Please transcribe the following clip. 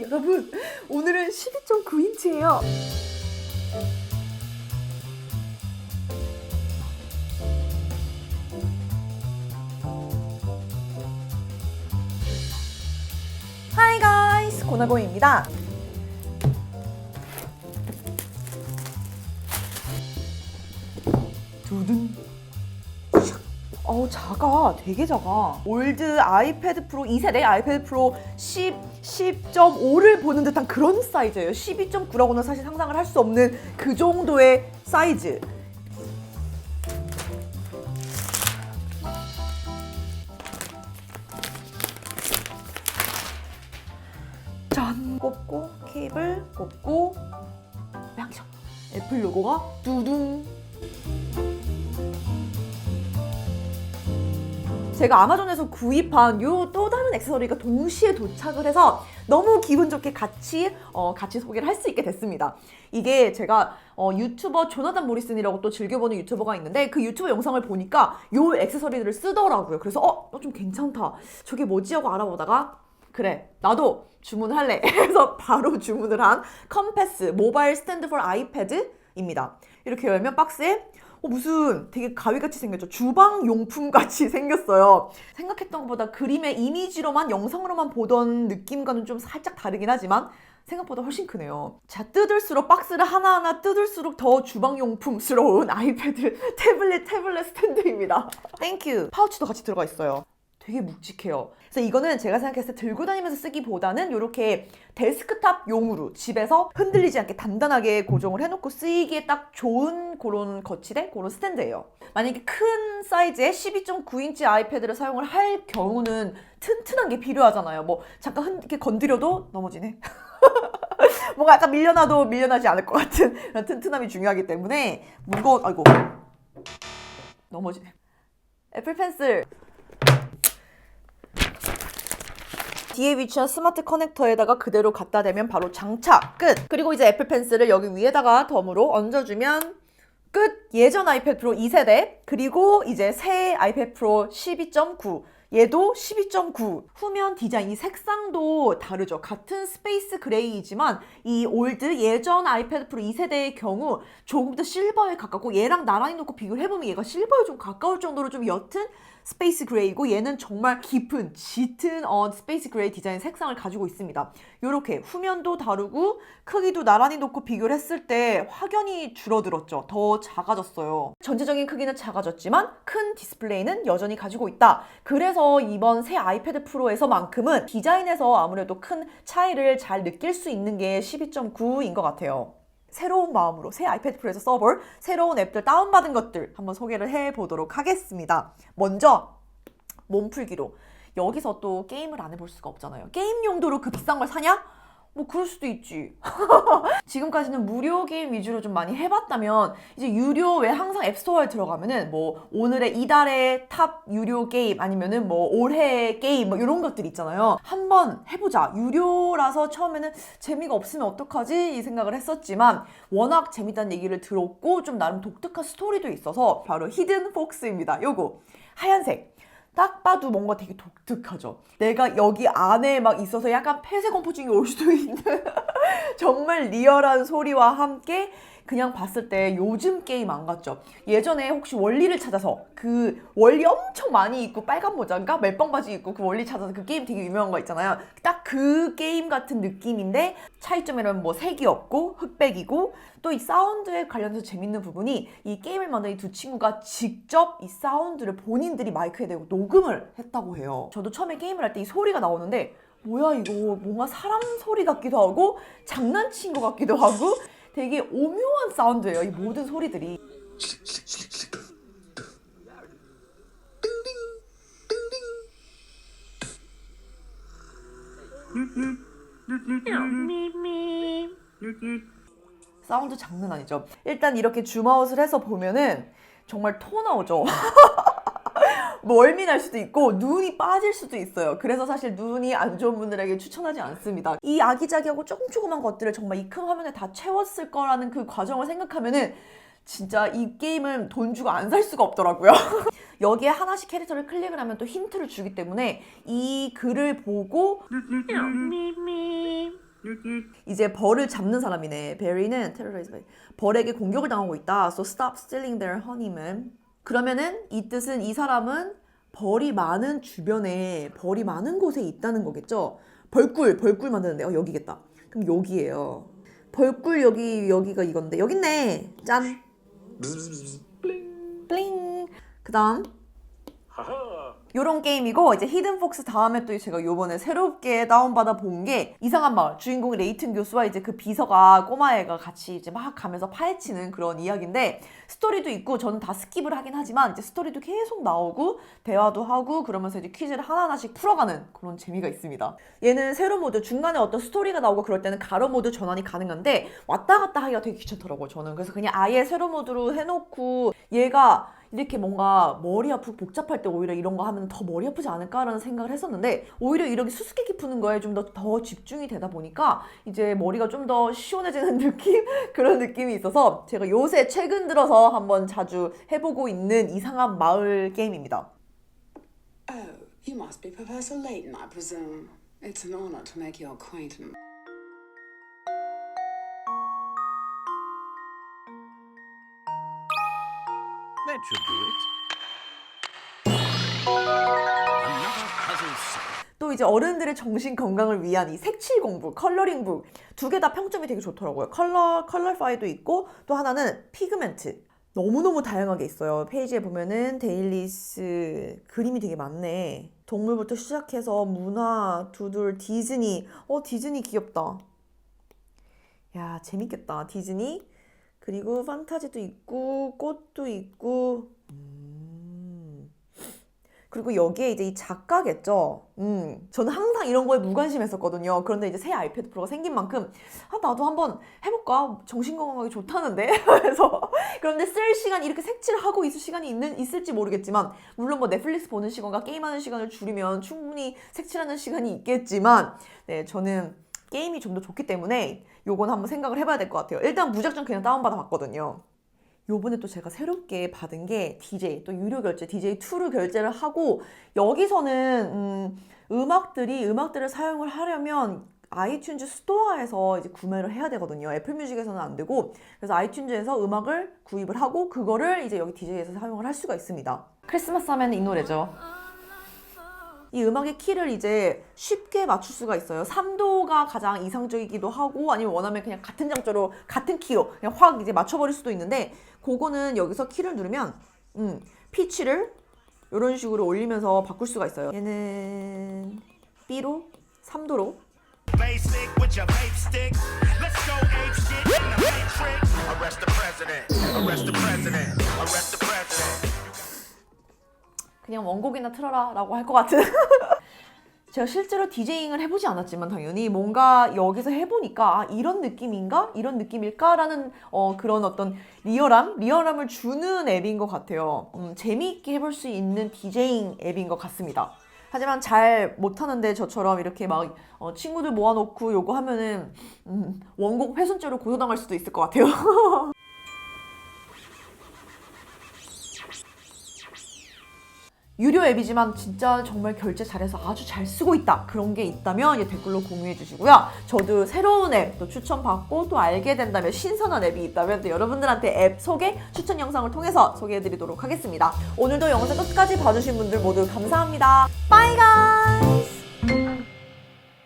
여러분 오늘은 12.9인치예요. 하이 가이스 고나고입니다. 두둔. 어우 작아. 되게 작아. 올드 아이패드 프로 2세대 아이패드 프로 10, 10.5를 보는 듯한 그런 사이즈예요. 12.9라고는 사실 상상을 할 수 없는 그 정도의 사이즈. 짠. 꼽고 케이블 꼽고 양셔. 애플 로고가 두둥 제가 아마존에서 구입한 요 또 다른 액세서리가 동시에 도착을 해서 너무 기분 좋게 같이 어, 같이 소개를 할 수 있게 됐습니다. 이게 제가 어, 유튜버 조나단 모리슨이라고 또 즐겨보는 유튜버가 있는데 그 유튜버 영상을 보니까 요 액세서리들을 쓰더라고요. 그래서 어, 어, 좀 괜찮다. 저게 뭐지 하고 알아보다가 그래 나도 주문을 할래. 그래서 바로 주문을 한 컴패스 모바일 스탠드 for 아이패드 입니다. 이렇게 열면 박스에 어, 무슨 되게 가위같이 생겼죠. 주방 용품 같이 생겼어요. 생각했던 것보다 그림의 이미지로만 영상으로만 보던 느낌과는 좀 살짝 다르긴 하지만 생각보다 훨씬 크네요. 자, 뜯을수록 박스를 하나하나 뜯을수록 더 주방용품스러운 아이패드 태블릿 태블릿 스탠드입니다. 땡큐. 파우치도 같이 들어가 있어요. 되게 묵직해요. 그래서 이거는 제가 생각했을 때 들고 다니면서 쓰기보다는 이렇게 데스크탑 용으로 집에서 흔들리지 않게 단단하게 고정을 해놓고 쓰이기에 딱 좋은 그런 거치대 그런 스탠드예요. 만약에 큰 사이즈의 12.9인치 아이패드를 사용을 할 경우는 튼튼한 게 필요하잖아요. 뭐 잠깐 흔, 이렇게 건드려도 넘어지네. 뭔가 약간 밀려나도 밀려나지 않을 것 같은 그런 튼튼함이 중요하기 때문에 무거운 아이고 넘어지네. 애플 펜슬 뒤에 위치한 스마트 커넥터에다가 그대로 갖다 대면 바로 장착 끝. 그리고 이제 애플 펜슬을 여기 위에다가 덤으로 얹어주면 끝. 예전 아이패드 프로 2세대 그리고 이제 새 아이패드 프로 12.9 얘도 12.9 후면 디자인 이 색상도 다르죠. 같은 스페이스 그레이이지만 이 올드 예전 아이패드 프로 2세대의 경우 조금 더 실버에 가깝고 얘랑 나란히 놓고 비교를 해보면 얘가 실버에 좀 가까울 정도로 좀 옅은 스페이스 그레이고 얘는 정말 깊은 짙은 어, 스페이스 그레이 디자인 색상을 가지고 있습니다. 이렇게 후면도 다르고 크기도 나란히 놓고 비교를 했을 때 확연히 줄어들었죠. 더 작아졌어요. 전체적인 크기는 작아졌지만 큰 디스플레이는 여전히 가지고 있다. 그래서 이번 새 아이패드 프로에서만큼은 디자인에서 아무래도 큰 차이를 잘 느낄 수 있는 게 12.9인 것 같아요. 새로운 마음으로 새 아이패드 프로에서 써볼 새로운 앱들 다운받은 것들 한번 소개를 해보도록 하겠습니다. 먼저 몸풀기로 여기서 또 게임을 안 해볼 수가 없잖아요. 게임 용도로 그 비싼 걸 사냐? 뭐 그럴 수도 있지. 지금까지는 무료 게임 위주로 좀 많이 해봤다면 이제 유료 왜 항상 앱스토어에 들어가면은 뭐 오늘의 이달의 탑 유료 게임 아니면은 뭐 올해의 게임 뭐 이런 것들 있잖아요. 한번 해보자. 유료라서 처음에는 재미가 없으면 어떡하지 이 생각을 했었지만 워낙 재밌다는 얘기를 들었고 좀 나름 독특한 스토리도 있어서 바로 히든 폭스입니다. 요거 하얀색. 딱 봐도 뭔가 되게 독특하죠. 내가 여기 안에 막 있어서 약간 폐쇄 공포증이 올 수도 있는 정말 리얼한 소리와 함께 그냥 봤을 때 요즘 게임 안 같죠? 예전에 혹시 원리를 찾아서 그 원리 엄청 많이 있고 빨간 모자인가 멜빵 바지 입고 그 원리 찾아서 그 게임 되게 유명한 거 있잖아요. 딱 그 게임 같은 느낌인데 차이점에는 뭐 색이 없고 흑백이고 또 이 사운드에 관련해서 재밌는 부분이 이 게임을 만든 이 두 친구가 직접 이 사운드를 본인들이 마이크에 대고 녹음을 했다고 해요. 저도 처음에 게임을 할 때 이 소리가 나오는데 뭐야 이거 뭔가 사람 소리 같기도 하고 장난친 것 같기도 하고 되게 오묘한 사운드예요. 이 모든 소리들이. 사운드 장난 아니죠. 일단 이렇게 줌아웃을 해서 보면은 정말 토 나오죠. 멀미 날 수도 있고 눈이 빠질 수도 있어요. 그래서 사실 눈이 안 좋은 분들에게 추천하지 않습니다. 이 아기자기하고 조금 조그만 것들을 정말 이 큰 화면에 다 채웠을 거라는 그 과정을 생각하면은 진짜 이 게임은 돈 주고 안 살 수가 없더라고요. 여기에 하나씩 캐릭터를 클릭을 하면 또 힌트를 주기 때문에 이 글을 보고 이제 벌을 잡는 사람이네. 베리는 by 벌에게 공격을 당하고 있다. So stop stealing their honeyman. 그러면은 이 뜻은 이 사람은 벌이 많은 주변에 벌이 많은 곳에 있다는 거겠죠. 벌꿀 벌꿀 만드는데 어 여기겠다. 그럼 여기에요. 벌꿀 여기 여기가 이건데 여기 있네. 짠. 블링. 그다음 요런 게임이고 이제 히든 폭스 다음에 또 제가 요번에 새롭게 다운받아 본 게 이상한 마을 주인공이 레이튼 교수와 이제 그 비서가 꼬마애가 같이 이제 막 가면서 파헤치는 그런 이야기인데 스토리도 있고 저는 다 스킵을 하긴 하지만 이제 스토리도 계속 나오고 대화도 하고 그러면서 이제 퀴즈를 하나하나씩 풀어가는 그런 재미가 있습니다. 얘는 세로 모드 중간에 어떤 스토리가 나오고 그럴 때는 가로 모드 전환이 가능한데 왔다 갔다 하기가 되게 귀찮더라고요 저는 그래서 그냥 아예 세로 모드로 해놓고 얘가 이렇게 뭔가 머리 아프고 복잡할 때 오히려 이런 거 하면 더 머리 아프지 않을까라는 생각을 했었는데 오히려 이렇게 수수께끼 푸는 거에 좀 더 더 집중이 되다 보니까 이제 머리가 좀 더 시원해지는 느낌 그런 느낌이 있어서 제가 요새 최근 들어서 한번 자주 해보고 있는 이상한 마을 게임입니다. Oh, you must be Professor Layton, I presume. It's an honor to make your acquaintance. Solved. 또 이제 어른들의 정신 건강을 위한 이 색칠 공부, 컬러링북 두 개 다 평점이 되게 좋더라고요. 컬러 컬러파이도 있고 또 하나는 피그멘트. 너무너무 다양하게 있어요. 페이지에 보면은 데일리스 그림이 되게 많네. 동물부터 시작해서 문화, 두들, 디즈니. 어, 디즈니 귀엽다. 야, 재밌겠다. 디즈니. 그리고 판타지도 있고 꽃도 있고 음. 그리고 여기에 이제 이 작가겠죠. 음, 저는 항상 이런 거에 무관심했었거든요. 그런데 이제 새 아이패드 프로가 생긴 만큼 아 나도 한번 해볼까? 정신 건강하게 좋다는데. 그래서 그런데 쓸 시간 이렇게 색칠을 하고 있을 시간이 있는 있을지 모르겠지만 물론 뭐 넷플릭스 보는 시간과 게임하는 시간을 줄이면 충분히 색칠하는 시간이 있겠지만 네 저는 게임이 좀 더 좋기 때문에 요건 한번 생각을 해봐야 될 것 같아요. 일단 무작정 그냥 다운받아 봤거든요. 요번에 또 제가 새롭게 받은 게 DJ 또 유료 결제 DJ2로 결제를 하고 여기서는 음, 음악들이 음악들을 사용을 하려면 아이튠즈 스토어에서 이제 구매를 해야 되거든요. 애플 뮤직에서는 안 되고 그래서 아이튠즈에서 음악을 구입을 하고 그거를 이제 여기 DJ에서 사용을 할 수가 있습니다. 크리스마스 하면 이 노래죠. 이 음악의 키를 이제 쉽게 맞출 수가 있어요. 3도가 가장 이상적이기도 하고 아니면 원하면 그냥 같은 장조로 같은 키로 그냥 확 이제 맞춰버릴 수도 있는데 그거는 여기서 키를 누르면 음, 피치를 이런 식으로 올리면서 바꿀 수가 있어요. 얘는 B로 3도로 그냥 원곡이나 틀어라 라고 할 것 같은 제가 실제로 디제잉을 해보지 않았지만 당연히 뭔가 여기서 해보니까 아, 이런 느낌인가? 이런 느낌일까? 라는 어, 그런 어떤 리얼함? 리얼함을 주는 앱인 것 같아요. 음, 재미있게 해볼 수 있는 디제잉 앱인 것 같습니다. 하지만 잘 못하는데 저처럼 이렇게 막 어, 친구들 모아놓고 요거 하면은 음, 원곡 훼손죄로 고소당할 수도 있을 것 같아요. 유료 앱이지만 진짜 정말 결제 잘해서 아주 잘 쓰고 있다. 그런 게 있다면 댓글로 공유해 주시고요. 저도 새로운 앱 또 추천받고 또 알게 된다면 신선한 앱이 있다면 또 여러분들한테 앱 소개 추천 영상을 통해서 소개해 드리도록 하겠습니다. 오늘도 영상 끝까지 봐주신 분들 모두 감사합니다. 빠이가